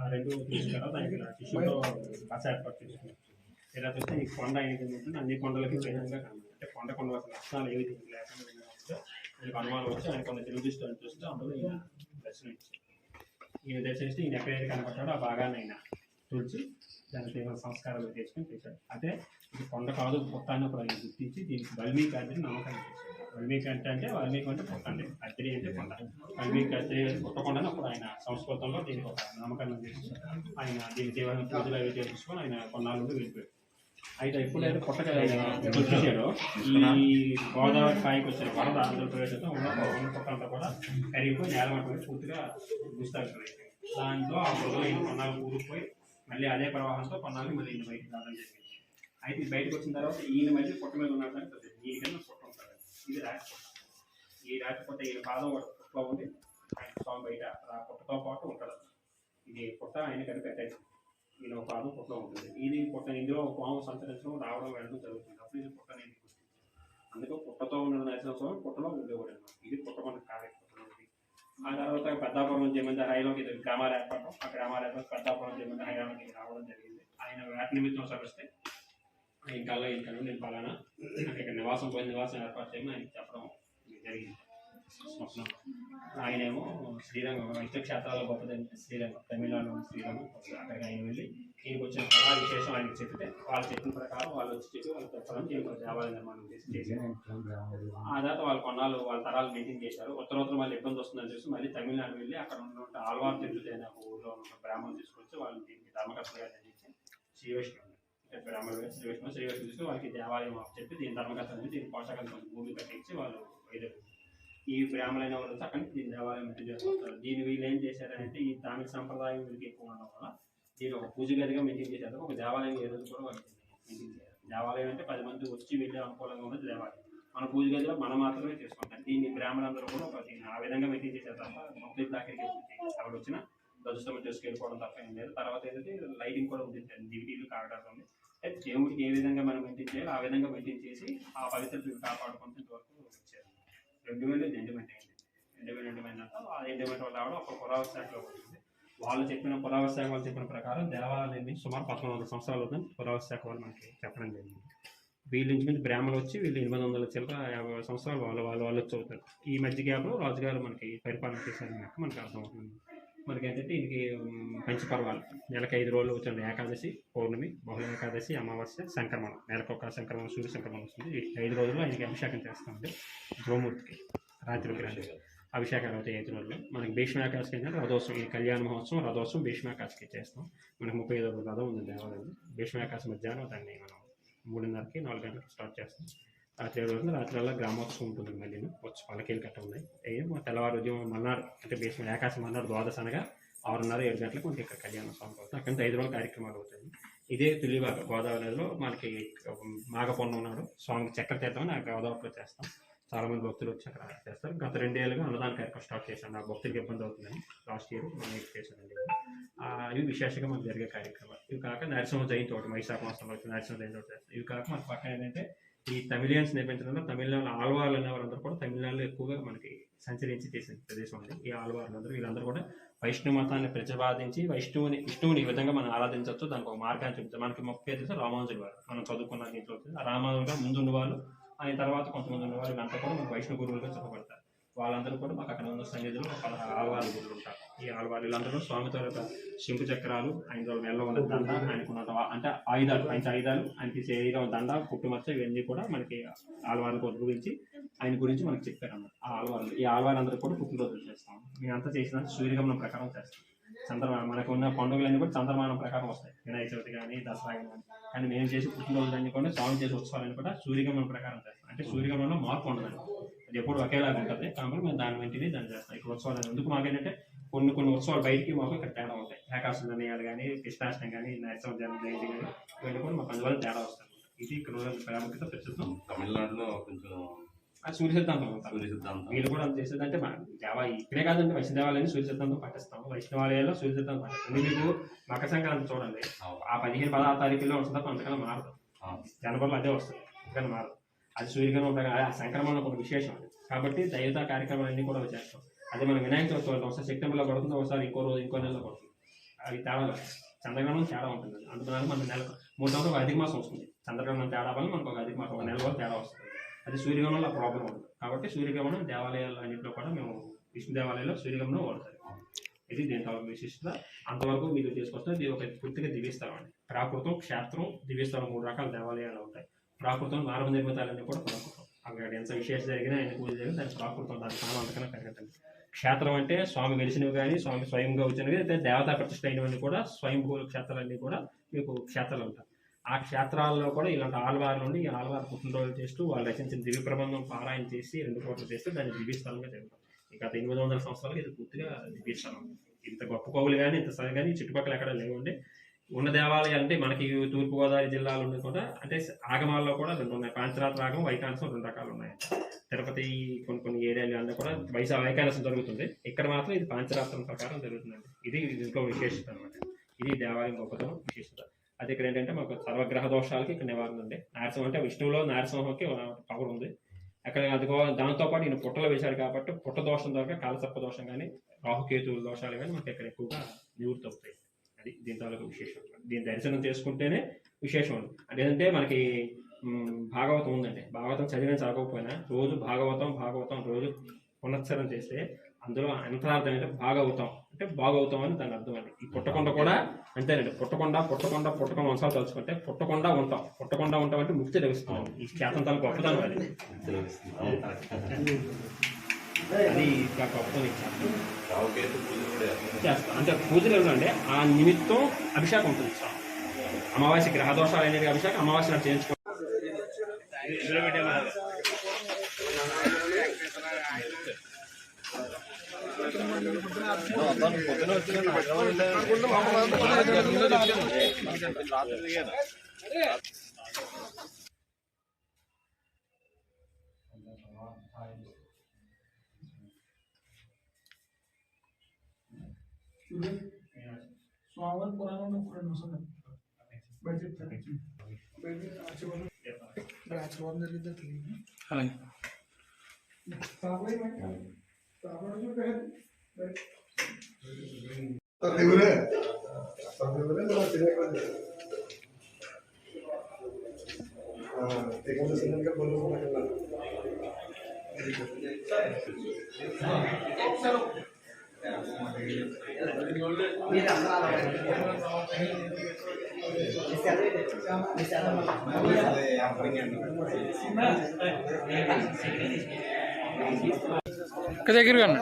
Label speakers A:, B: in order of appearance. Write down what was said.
A: ఆ రెండు తీసిన తర్వాత ఆయన ఇలా బస ఏర్పాటు చేసుకున్నాం చూస్తే ఈ కొండ ఏంటంటే అన్ని కొండలకి భిన్నంగా అంటే కొండ కొండ లక్షణాలు ఏవి లేకుండా ఉంటే ఆయనకు అనుమానం వచ్చి ఆయన కొంత తెలుగు అని చూస్తే అందులో ఈయన దర్శనం ఇచ్చారు ఈయన దర్శనిస్తే ఈయన ఎక్కడైతే కనపడ్డాడో ఆ భాగాన్ని ఆయన తుడిచి దానికి ఏమైనా సంస్కారాలు చేసుకుని చేశాడు అంటే ఇది కొండ కాదు పుట్ట అని కూడా ఆయన గుర్తించి దీనికి వాల్మీకి అద్దరి నమ్మకం చేశాడు వాల్మీకి అంటే అంటే వాల్మీకి అంటే పుట్ట అంటే అద్దరి అంటే కొండ. వాల్మీకి అద్దరి పుట్టకుండా అప్పుడు ఆయన సంస్కృతంలో దీనికి ఒక నామకరణం చేసి ఆయన దీని దేవాలయం పూజలు అవి చేసుకొని ఆయన కొన్నాళ్ళు వెళ్ళిపోయాడు అయితే ఎప్పుడైతే పుట్టక వచ్చేసాడో ఈ గోదావరి స్థాయికి వచ్చిన వరద ఆంధ్రప్రదేశ్లో ఉన్న ఉన్న పుట్టంతా కూడా కరిగిపోయి నేల పూర్తిగా గుస్తాగిపోయింది దాంతో ఆ బురదలో ఈయన కొన్నాళ్ళు కూరుకుపోయి మళ్ళీ అదే ప్రవాహంతో కొన్నాళ్ళు మళ్ళీ ఈయన బయటకు రావడం జరిగింది. అయితే బయటకు వచ్చిన తర్వాత ఈయన మళ్ళీ పుట్ట మీద ఉన్నాడు కానీ తెలిసింది. ఈయన కింద పుట్ట ఉంటాడు ఇది రాతి పుట్ట. ఈ రాతి పుట్ట ఈయన పాదం ఒక పుట్టలో ఉండి ఆయన స్వామి బయట ఆ పుట్టతో పాటు ఉంటాడు. ఇది పుట్ట ఆయన కలిపి అటాచ్ ఈయన ఒక పాదం పుట్టలో ఉంటుంది. ఇది పుట్ట ఇందులో పాము సంచరించడం రావడం వెళ్ళడం జరుగుతుంది. అప్పుడు ఇది పుట్ట అనేది అందుకే పుట్టతో ఉన్న నరసింహ స్వామి పుట్టలో ఉండేవాడు ఇది పుట్ట మనకు కార్యక్రమం ఆ తర్వాత పెద్దాపురం జమంత హైలోకి గ్రామాల గ్రామాలు ఆ గ్రామాలు ఏర్పాటు పెద్దాపురం జమంత హైలోకి రావడం జరిగింది. ఆయన వేట నిమిత్తం సరిస్తే ఇంకా ఇంకా నేను పలానా ఇక్కడ నివాసం పోయిన నివాసం ఏర్పాటు చేయమని ఆయనకి చెప్పడం జరిగింది. స్వప్నం. ఆయనేమో శ్రీరంగం వైద్య క్షేత్రాల్లో గొప్పదంటే శ్రీరంగం తమిళనాడు శ్రీరంగం అక్కడికి ఆయన వెళ్ళి ఈయనకి వచ్చిన కళా విశేషం ఆయనకి చెప్తే వాళ్ళు చెప్పిన ప్రకారం వాళ్ళు వచ్చి చెప్పి వాళ్ళు చెప్పడం ఈయనకు దేవాలయ నిర్మాణం చేసి చేశారు. ఆ తర్వాత వాళ్ళు కొన్నాళ్ళు వాళ్ళ తరాలు మెయింటైన్ చేశారు. ఉత్తరోత్తరం మళ్ళీ ఇబ్బంది వస్తుందని చూసి మళ్ళీ తమిళనాడు వెళ్ళి అక్కడ ఉన్న ఆల్వార్ తిరుగుతు అనే ఒక ఊళ్ళో ఉన్న బ్రాహ్మణులు తీసుకొచ్చి వాళ్ళు దీనికి ధర్మకర్తలుగా నియమించి శ్రీ వైష్ణవులు అంటే బ్రాహ్మణులు శ్రీ వైష్ణవ శ్రీ వైష్ణవ తీసుకుని వాళ్ళకి దేవాలయం చెప్పి దీని ధర్మకర్త దీని పోషకాలు భూమి కట్టించి వాళ్ళు వెళ్ళారు ఈ బ్రాహ్మణైన వాళ్ళు చక్కని దీని దేవాలయం మెయింటైన్ చేస్తారు దీని వీళ్ళు ఏం చేశారంటే ఈ తామిళ సంప్రదాయం వీళ్ళకి ఎక్కువ ఉండడం వల్ల దీని ఒక పూజ గదిగా మెయింటైన్ చేశారు. ఒక దేవాలయం ఏ రోజు కూడా వాళ్ళు మెయింటైన్ చేయాలి దేవాలయం అంటే పది మంది వచ్చి వెళ్ళే అనుకూలంగా ఉన్నది దేవాలయం. మన పూజ గదిలో మనం మాత్రమే చేసుకుంటాం. దీన్ని బ్రాహ్మణులందరూ కూడా ఒక దీన్ని ఆ విధంగా మెయింటైన్ చేశారు తప్ప మొత్తం దాఖరికి అక్కడ వచ్చిన ధ్వజస్తంభం చేసుకెళ్ళిపోవడం తప్ప ఏం లేదు. తర్వాత ఏంటంటే లైటింగ్ కూడా ఉంది డివిటీలు కాగడాలు ఉంది దేవుడికి ఏ విధంగా మనం మెయింటైన్ చేయాలి ఆ విధంగా మెయింటైన్ చేసి ఆ పవిత్రతను కాపాడుకుంటూ వరకు వచ్చారు. రెండు వేలు ఎండమెంట్ అయింది రెండు వేలు అంతా ఆ ఎండమెంట్ వల్ల రావడం ఒక పురావశాఖలో వచ్చింది వాళ్ళు చెప్పిన పురావశాఖ వాళ్ళు చెప్పిన ప్రకారం దేవాలయాన్ని సుమారు పదకొండు వందల సంవత్సరాలు అవుతుంది పురావశాఖ వాళ్ళు మనకి చెప్పడం జరిగింది. వీళ్ళ నుంచి బ్రాహ్మణులు వచ్చి వీళ్ళు ఎనిమిది వందల చిల్లర యాభై సంవత్సరాలు వాళ్ళు వాళ్ళు వాళ్ళు వచ్చి అవుతారు ఈ మధ్య గ్యాప్లో రాజుగారు మనకి పరిపాలన చేశారని మనకు మనకి అర్థమవుతుంది. మనకి ఏంటంటే ఇంటికి ఉమ్, పంచపర్వాలు నెలకు ఐదు రోజులు వచ్చిన ఏకాదశి పౌర్ణమి బహుళ ఏకాదశి అమావాస్య సంక్రమణం. నెలకు ఒక సంక్రమణ సూర్య సంక్రమణం వస్తుంది. ఐదు రోజుల్లో ఆయనకి అభిషేకం చేస్తామండి. గోమూర్తికి రాత్రి విగ్రహానికి అభిషేకాలు అవుతాయి ఐదు రోజులు మనకి భీష్మాకాశకి ఏంటంటే రథోత్సవం ఈ కళ్యాణ మహోత్సవం రథోత్సవం భీష్మాకాశకి చేస్తాం. మనకి ముప్పై ఐదు రోజులు రథం ఉంది దేవాలయం భీష్మాకాశ మధ్యాహ్నం దాన్ని మనం మూడున్నరకి నాలుగు గంటలకు స్టార్ట్ చేస్తాం. రాత్రి ఏడు రోజులు రాత్రి వల్ల గ్రామోత్సవం ఉంటుంది మళ్ళీ. వచ్చి పలకేలు కట్ట ఉన్నాయి. అయ్యే మా తెల్లవారు ఉదయం మన్నాడు అంటే బేసిన ఏకాశం మన్నాడు ద్వాదశ అనగా ఆరున్నర ఏడు గంటలకు మనకి ఇక్కడ కళ్యాణ స్వామి అవుతుంది. అక్కడ ఐదు రోజుల కార్యక్రమాలు అవుతాయి. ఇదే తులివాక గోదావరిలో మనకి మాగపొన్న ఉన్నాడు స్వామికి చక్కెర చేద్దామని ఆ గోదావరిలో చేస్తాం. చాలా మంది భక్తులు వచ్చి అక్కడ చేస్తారు. గత రెండేళ్ళుగా అన్నదాన కార్యక్రమం స్టార్ట్ చేశాను. నా భక్తులకి ఇబ్బంది అవుతుందని లాస్ట్ ఇయర్ మనం చేశానండి ఇవి విశేషంగా మనకు జరిగే కార్యక్రమాలు. ఇవి కాక నరసింహ జయంతి ఒకటి వైశాఖ మాసంలో వచ్చి నరసింహ జయంతి ఒకటి చేస్తాం. ఇవి కాక మన పక్కన ఏంటంటే ఈ తమిళియన్స్ నేర్పించడంలో తమిళనాడు ఆల్వార్లు అనే వాళ్ళందరూ కూడా తమిళనాడులో ఎక్కువగా మనకి సంచరించి చేసిన ప్రదేశం అండి. ఈ ఆల్వార్లందరూ వీళ్ళందరూ కూడా వైష్ణవ మతాన్ని ప్రతిపాదించి వైష్ణవుని విష్ణువుని ఈ విధంగా మనం ఆరాధించవచ్చు. దానికి ఒక మార్గాన్ని చూపుతాం మనకి ముఖ్య తెలుసు రామానుజుల వారు. మనం చదువుకున్న దీంట్లో ఆ రామానుజులుగా ముందున్న వాళ్ళు ఆయన తర్వాత కొంతమంది ఉన్న వాళ్ళు వీళ్ళంతా కూడా మనకు వైష్ణవ గురువులుగా చెప్పబడతారు వాళ్ళందరూ కూడా మాకు అక్కడ ఉన్న సన్నిధిలో ఒక పదహారు ఆల్వారు గురువులు ఉంటారు. ఈ ఆల్వారు వీళ్ళందరూ స్వామితో యొక్క శంకు చక్రాలు ఆయన మెల్ల ఉన్న దండ ఆయనకున్న అంటే ఆయుధాలు ఆయన ఆయుధాలు ఆయనకి శరీరం దండ పుట్టుమచ్చ ఇవన్నీ కూడా మనకి ఆల్వార్ల గురించి ఆయన గురించి మనకి చెప్పారు అన్నమాట ఆ ఆలవాళ్ళు ఈ ఆలవాళ్ళందరూ కూడా పుట్టినరోజులు చేస్తాం. మేమంతా చేసిన సూర్యగమనం ప్రకారం చేస్తాం. చంద్రమానం మనకు ఉన్న పండుగలన్నీ కూడా చంద్రమానం ప్రకారం వస్తాయి. వినాయక చవితి కానీ దసరా కానీ కానీ మేము చేసి పుట్టినరోజులన్నీ కూడా స్వామి చేసే ఉత్సవాలన్నీ కూడా సూర్యగమనం ప్రకారం చేస్తాం. అంటే సూర్యగమనంలో మార్పు ఉండదండి. అది ఎప్పుడు ఒకేలాగా ఉంటుంది. కాబట్టి మేము దాని వెంటనే దాన్ని చేస్తాం. ఇక్కడ ఉత్సవాలు ఎందుకు మాకేంటంటే కొన్ని కొన్ని ఉత్సవాలు బయటికి మాకు ఇక్కడ తేడా ఉంటాయి. ఏకాశ నిర్ణయాలు కానీ కృష్ణాష్టం కానీ నరసింహ జన్మ జయంతి కానీ ఇవన్నీ కూడా మాకు అందువల్ల తేడా వస్తాయి. ఇది ఇక్కడ ప్రాముఖ్యత ప్రస్తుతం.
B: తమిళనాడులో కొంచెం
A: సూర్య సిద్ధాంతం
B: సూర్య సిద్ధాంతం.
A: వీళ్ళు కూడా అది చేసేదంటే మా జావా ఇక్కడే కాదండి వైష్ణవాలయాన్ని సూర్య సిద్ధాంతం పాటిస్తాం వైష్ణవాలయాల్లో సూర్య సిద్ధాంతం పాటిస్తాం. మీకు మకర సంక్రాంతి చూడండి ఆ పదిహేను పదహారు తారీఖులో ఉంటుంది తప్ప అంతకన్నా మారదు. జనవరిలో అదే వస్తుంది. అంతకన్నా మారదు. అది సూర్యగ్రహణం ఉంటుంది ఆ సంక్రమణ ఒక విశేషం. కాబట్టి దైవత కార్యక్రమాలన్నీ కూడా చేస్తాం. అదే మన వినాయక చవితి ఒకసారి సెప్టెంబర్లో పడుతుంది ఒకసారి ఇంకో రోజు ఇంకో నెలలో పడుతుంది. అవి తేడా చంద్రగ్రహణం తేడా ఉంటుంది. అందుకని మన నెల మూడు సంవత్సరాలు అధిక మాసం వస్తుంది. చంద్రగ్రహణం తేడా వల్ల మనకు ఒక అధిక మాసం ఒక నెల వల్ల తేడా వస్తుంది. అది సూర్యగ్రహణంలో ప్రాబ్లం ఉంటుంది కాబట్టి సూర్యగ్రహణం దేవాలయాలు అన్నింటిలో కూడా మేము విష్ణు దేవాలయంలో సూర్యగ్రహణం వాడతారు. ఇది దీని తర్వాత విశిష్టత. అంతవరకు మీరు చేసుకొస్తే ఇది ఒక పూర్తిగా దివ్యస్థలం అండి. ప్రాకృతం క్షేత్రం దివ్యస్థలం మూడు రకాల దేవాలయాలు ఉంటాయి. ప్రాకృతం మానవ నిర్మితాలన్నీ కూడా ప్రాకృతం అక్కడ ఎంత విశేషం జరిగినా ఆయన పూజ జరిగిన దాని ప్రాకృతం దాని స్థానం అంతకన్నా పెరగటం క్షేత్రం అంటే స్వామి గెలిచినవి కానీ స్వామి స్వయంగా వచ్చినవి అయితే దేవతా ప్రతిష్ట అయినవన్నీ కూడా స్వయంభూ క్షేత్రాలన్నీ కూడా మీకు క్షేత్రాలు ఉంటాయి ఆ క్షేత్రాల్లో కూడా ఇలాంటి ఆల్వార్ నుండి ఈ ఆల్వార్ పుట్టినరోజులు చేస్తూ వాళ్ళు రచించిన దివ్య ప్రబంధం పారాయణ చేసి రెండు కోట్లు చేస్తూ దాన్ని దివ్యస్థలంగా జరుగుతాం ఇంకా గత ఎనిమిది వందల సంవత్సరాలు ఇది పూర్తిగా దివ్యస్థలం ఇంత గొప్ప కోవులు కానీ ఇంత సరి కానీ చుట్టుపక్కల ఎక్కడ లేవండి. ఉన్న దేవాలయాలు అంటే మనకి తూర్పుగోదావరి జిల్లాలో ఉంది కూడా అంటే ఆగమాల్లో కూడా రెండు ఉన్నాయి. పాంచరాత్ర ఆగం వైకానసం రెండు రకాలు ఉన్నాయి. తిరుపతి కొన్ని కొన్ని ఏరియాలు అన్నీ కూడా వైశా వైకానసం జరుగుతుంది. ఇక్కడ మాత్రం ఇది పాంచరాత్రం ప్రకారం జరుగుతుందండి. ఇది ఇంకో విశేషత అనమాట ఇది దేవాలయం గొప్పతనం విశేషత. అది ఇక్కడ ఏంటంటే మాకు సర్వగ్రహ దోషాలకి ఇక్కడ నివారణ ఉంది. నారసింహం అంటే విష్ణువులో నారసింహంకి పవర్ ఉంది. అక్కడ అదిగో దాంతో పాటు ఈయన పుట్టలు వేశాడు కాబట్టి పుట్ట దోషం ద్వారా కాలసర్ప దోషం కానీ రాహుకేతువుల దోషాలు కానీ మనకి ఇక్కడ ఎక్కువగా నివృత్తి అవుతాయి. అది దీని తాలూకు విశేషం. దీని దర్శనం చేసుకుంటేనే విశేషం ఉంది. అదేంటంటే మనకి భాగవతం ఉందండి. భాగవతం చదివిన చదవకపోయినా రోజు భాగవతం భాగవతం రోజు పునశ్చరణ చేస్తే అందులో అంతరార్థం అంటే భాగవతం. అంటే బాగవుతాం అని దాని అర్థం అండి. ఈ పుట్టకొండ కూడా అంతేనండి. పుట్టకొండ పుట్టకొండ పుట్టకొండ వంశాలు తలుచుకుంటే పుట్టకొండ ఉంటాం. పుట్టకొండ ఉంటాం అంటే ముక్తి లభిస్తాం ఈ ఖ్యాతం తన గొప్పదనం అది
B: పూజలు కూడా చేస్తారు.
A: చేస్తాం. అంటే పూజలు ఏమంటే ఆ నిమిత్తం అభిషేకం ఉంటుంది. సార్ అమావాస్య గ్రహ దోషాలు అనేది అభిషేకం అమావాస్య student so
C: our পুরানো পুরানো সব বাজেট থাকে বাজেট আছে বলো আছে আমাদের ভিতর থেকে
D: হ্যাঁ
C: তাহলে মানে তাহলে
E: যে কেন তাহলে বলে তাহলে বলে তাহলে চেক করে হ্যাঁ এখন তো সিনেমাকে বলব না কেন হ্যাঁ চলো
D: ఇంకా దగ్గర కన్నా.